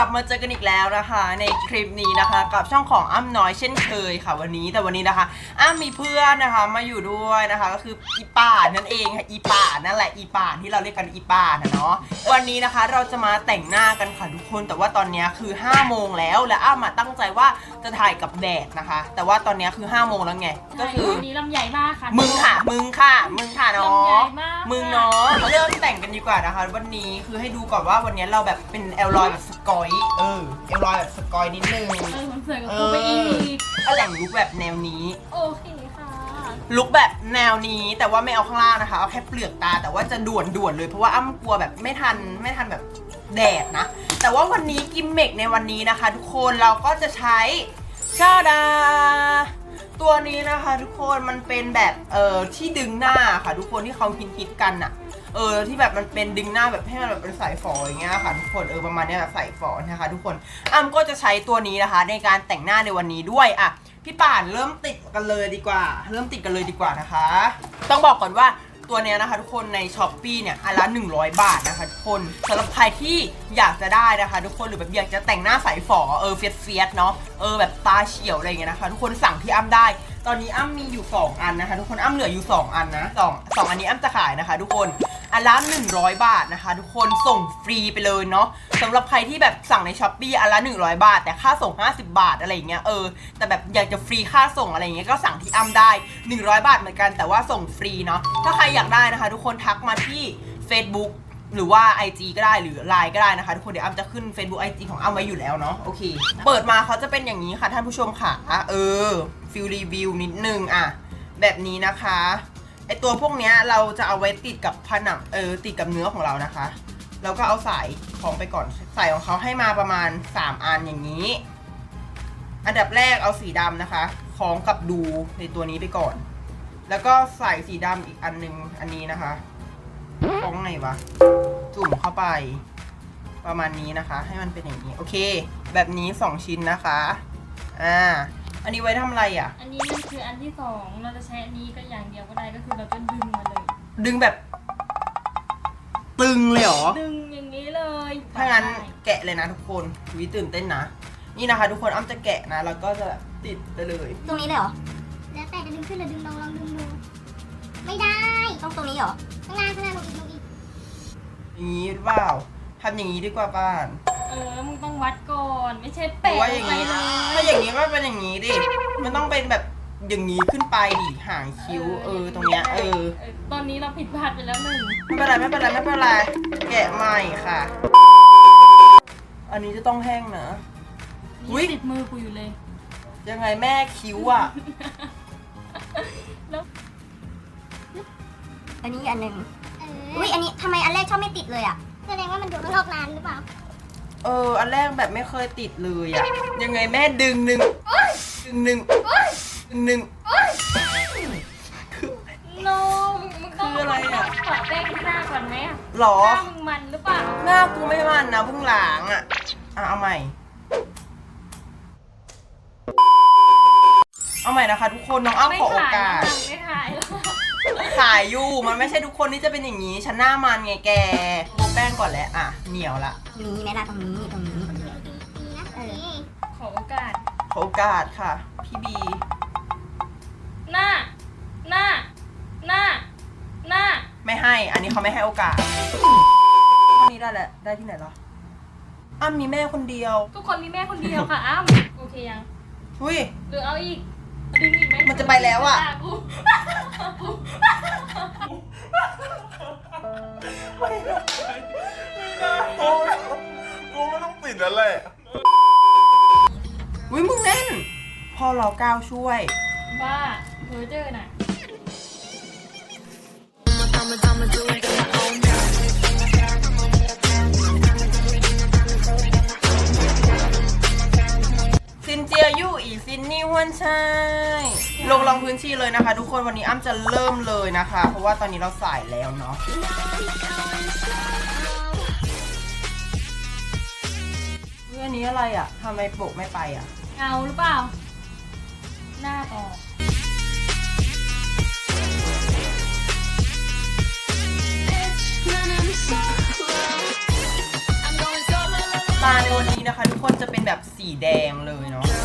ลับมาเจอกันอีกแล้วนะคะ ในคลิปนี้นะคะ กับช่องของอ้ำน้อยเช่นเคยค่ะวันนี้แต่วันนี้นะคะ อ้ำมีเพื่อนนะคะมาอยู่ด้วยนะคะ ก็คืออีป่านนั่นเองค่ะอีป่านนั่นแหละอีป่านที่เราเรียกกันอีป่านนะเนาะวันนี้นะคะเราจะมาแต่งหน้ากันค่ะทุกคน แต่ว่าตอนนี้คือ5้าโมงแล้วและอ้ำมาตั้งใจว่าจะถ่ายกับแดดนะคะ แต่ว่าตอนนี้คือ5้าโมงแล้วไงก็คือ วันนี้ลำใหญ่มากค่ะ มึงค่ะ มึงค่ะ มึงค่ะเนาลำใหญ่ะมาก มึงเนาะเริ่มแต่งกันดีกว่านะคะ วันนี้คือให้ดูก่อนว่าวันนี้เราแบบเป็นแอลลอยแบบสกอยเออแอลลอยแบบสกอยนิดนึง เออมันสวยกับกูไปอีก ก็แต่งลุคแบบแนวนี้ โอเคค่ะ ลุคแบบแนวนี้แต่ว่าไม่เอาข้างล่างนะคะ เอาแค่เปลือกตาแต่ว่าจะด่วนด่วนๆเลยเพราะว่าอ้ำกลัวแบบไม่ทันไม่ทันแบบแดดนะ แต่ว่าวันนี้กิมเมกในวันนี้นะคะ ทุกคนเราก็จะใช้ชาดา ตัวนี้นะคะ ทุกคนมันเป็นแบบเอ่อที่ดึงหน้าค่ะ ทุกคนที่เขาฮิตฮิตๆกันอะ เออที่แบบมันเป็นดึงหน้าแบบให้มันแบบเป็นสายฝออย่างเงี้ยค่ะทุกคนเออประมาณเนี้ยแบบสายฝอนะคะ ทุกคนอ้ำก็จะใช้ตัวนี้นะคะ ในการแต่งหน้าในวันนี้ด้วยอะพี่ป่านเริ่มติดกันเลยดีกว่า เริ่มติดกันเลยดีกว่านะคะ ต้องบอกก่อนว่าตัวเนี้ยนะคะทุกคนในช้อปปีเนี่ยอันละ 100 บาทนะคะทุกคนสำหรับใครที่อยากจะได้นะคะ ทุกคนหรือแบบอยากจะแต่งหน้าใสฝอเออเฟียสเฟียสเนาะเออแบบตาเฉียวอะไรเงี้ยนะคะ ทุกคนสั่งที่อ้ำได้ ตอนนี้อ้ำมีอยู่ 2 อันนะคะ ทุกคนอ้ำเหลืออยู่ 2 อันนะสองสองอันนี้อ้ำจะขายนะคะ ทุกคน อันละ100 บาทนะคะ ทุกคนส่งฟรีไปเลยเนาะสำหรับใครที่แบบสั่งในช้อปปีอันละ100 บาท แต่ค่าส่ง 50 บาทอะไรอย่างเงี้ยเออแต่แบบอยากจะฟรีค่าส่งอะไรอย่างเงี้ยก็สั่งที่อ้ำได้ 100 บาทเหมือนกันแต่ว่าส่งฟรีเนาะถ้าใครอยากได้นะคะ ทุกคนทักมาที่ Facebook หรือว่า IG ก็ได้หรือ Line ก็ได้นะคะ ทุกคนเดี๋ยวอ้ำจะขึ้น Facebook IG ของอ้ำไว้อยู่แล้วเนาะโอเค เปิดมาเขาจะเป็นอย่างนี้ค่ะท่านผู้ชมค่ะ เออฟิลรีวิวนิดนึงอะแบบนี้นะคะ ไอตัวพวกเนี้ยเราจะเอาไว้ติดกับผนังเออติดกับเนื้อของเรานะคะ แล้วก็เอาสายของไปก่อนสายของเขาให้มาประมาณ 3 อันอย่างนี้ อันดับแรกเอาสีดำนะคะคล้องกับดูในตัวนี้ไปก่อน แล้วก็ใส่สีดำอีกอันหนึงอันนี้นะคะคล้องไงวะจุ่มเข้าไป ประมาณนี้นะคะ ให้มันเป็นอย่างนี้ โอเค แบบนี้ 2 ชิ้นนะคะ อ่า อันนี้ไว้ทำอะไรอะ อันนี้มันคืออันที่สองเราจะใช้อันนี้ก็อย่างเดียวก็ได้ก็คือเราจะดึงมาเลย ดึงแบบ ตึงเลยเหรอ ดึงอย่างนี้เลยถ้างั้นได้แกะเลยนะทุกคนวิตื่นเต้นนะ นี่นะคะ ทุกคนอ้ำจะแกะนะ แล้วก็จะติดไปเลย ตรงนี้เลยเหรอ แล้วแต่จะดึงขึ้นหรือดึงลงลองดึงดู ไม่ได้ต้องตรงนี้เหรอ ข้างล่างข้างล่างลงอีกลงอีกอย่างนี้หรือเปล่าทำอย่างนี้ดีกว่าป้าน เออ มึงต้องวัดก่อน ไม่ใช่หรืเป๊ะอว่าอย่างไปนี้เลยถ้าอย่างนี้ก็เป็นอย่างนี้ดิ มันต้องเป็นแบบอย่างนี้ขึ้นไปดิหางคิ้ว เออ ตรงเนี้ย เออ เออตอนนี้เราผิดพลาดไปแล้วหนึ่งไม่เป็นไรไม่เป็นไรไม่เป็นไร แกะใหม่ค่ะ อันนี้จะต้องแห้งนะ อุ๊ย นี่ติดมือกูอยู่เลย ยังไงแม่คิ้วอะแล้วอันนี้อันหนึ่งเอออุ้ยอันนี้ทำไมอันแรกชอบไม่ติดเลยอะแสดงว่ามันดูข้างนอกนานหรือเปล่า เออ อันแรกแบบไม่เคยติดเลยอะยังไงแม่ดึงหนึ่งดึงหนึ่งดึงหนึ่ง โนมึงต้องคืออะไรอะปะแป้งที่หน้าก่อนไหมอะหรอ หน้ามึงมันหรือเปล่าหน้ากูไม่มันนะเพิ่งล้างอะอะ เอาใหม่ เอาใหม่นะคะ ทุกคนน้องอ้ำไม่ขอโอถ่ายกาสแล้วไม่ถ่ายแล้วขายอยู่มันไม่ใช่ทุกคนที่จะเป็นอย่างนี้ ฉันหน้ามันไงแกโบแป้งก่อนแหละอะ เหนียวละ มีไหมล่ะตรงนี้ตรงนี้ดีดีนะเออขอโอกาส ขอโอกาสค่ะ พี่บี หน้า หน้า หน้า หน้า ไม่ให้ อันนี้เขาไม่ให้โอกาสข้อนี้ได้แหละ ได้ที่ไหนเหรอ อ้ำมีแม่คนเดียว ทุกคนมีแม่คนเดียวค่ะ อ้ำโอเคยัง อุ้ย หรือเอาอีกดึงอีกไหมมันจะไปแล้วอะ กู กูไม่ต้องติดแล้วแหละอุ้มึงเล่นพ่อรอก้าวช่วย บ้าเธอเจอน่ะ ยยู่อีซินนี่ฮวนใช่ลงลองพื้นที่เลยนะคะ ทุกคนวันนี้อ้ำจะเริ่มเลยนะคะ เพราะว่าตอนนี้เราสายแล้วเนาะเรื่องนี้อะไรอะทำไมโปะไม่ไปอะ เงาหรือเปล่า หน้าออกตาในวันนี้นี้นะคะ ทุกคนจะเป็นแบบสีแดงเลยเนาะ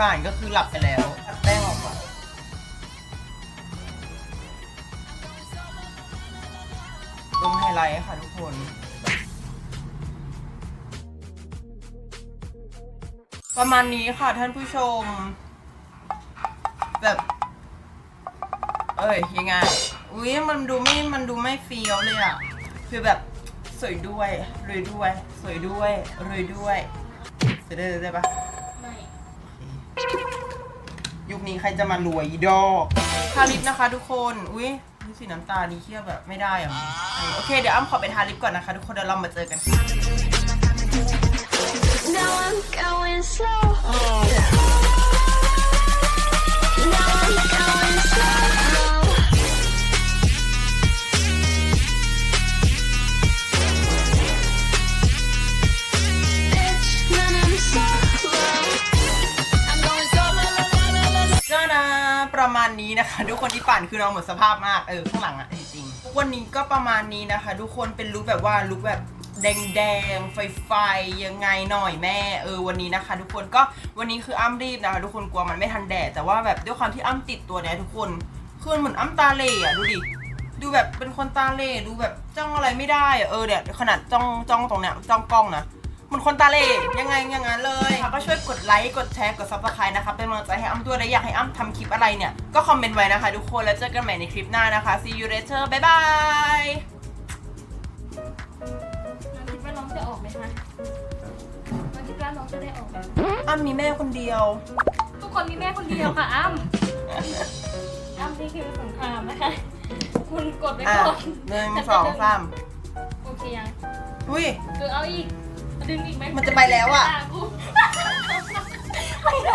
ป่านก็คือหลับไปแล้วตัดแป้งออกก่อนลงไฮไลท์ค่ะทุกคนประมาณนี้ค่ะท่านผู้ชม แบบ เอ้ยยังไงอุ้ยมันดูไม่มันดูไม่เฟี้ยวเลยอะคือแบบสวยด้วยรวยด้วย สวยด้วยรวยด้วยจะได้ได้ปะไม่ยุ คนี้ใครจะมารวยอีดอกทาลิปนะคะทุกคน อุ้ยนี่สีน้ำตาลนี่เคี้ยวแบบไม่ได้อะเออโอเค เดี๋ยวอ้ำขอไปทาลิปก่อนนะคะ ทุกคนเดี๋ยวเรามาเจอกัน Now I'm going slow. Now I'm going มาณนี้นะคะ ทุกคนที่ปั่นคือน้องหมดสภาพมากเออข้างหลังอะจริงๆวันนี้ก็ประมาณนี้นะคะ ทุกคนเป็นลุคแบบว่าลุคแบบแดงๆไฟไฟๆยังไงหน่อยแม่เออวันนี้นะคะ ทุกคนก็วันนี้คืออ้ำรีบนะคะ ทุกคนกลัวมันไม่ทันแดดแต่ว่าแบบด้วยความที่อ้ำติดตัวเนี้ยทุกคนคือเหมือนอ้ำตาเล่อะดูดิดูแบบเป็นคนตาเล่ดูแบบจ้องอะไรไม่ได้อะเออเนี่ยขนาดจ้องจ้องตรงเนี้ยจ้องกล้องนะ มันคนตาเล่ยังไงอย่างนั้นเลยค่ะก็ช่วยกดไลค์ กดแชร์ กดซับสไครต์นะคะ เป็นกำลังใจให้อ้ำด้วยและอยากให้อ้ำทำคลิปอะไรเนี่ย ก็คอมเมนต์ไว้นะคะทุกคน แล้วเจอกันใหม่ในคลิปหน้านะคะ see you later บ๊ายบายน้องคิดว่าน้องจะออกไหมคะน้องคิดว่าน้องจะได้ออกไหมอ้ำมีแม่คนเดียว ทุกคนมีแม่คนเดียวค่ะอ้ำอ้ำนี่คือสงครามนะคะ คุณกดไว้อะก่อนหนึ่งสองสามโอเคยังอุ้ยคือเอาอีก ดึงอีกไหมมันจะไปแล้วอะ กูไม่ได้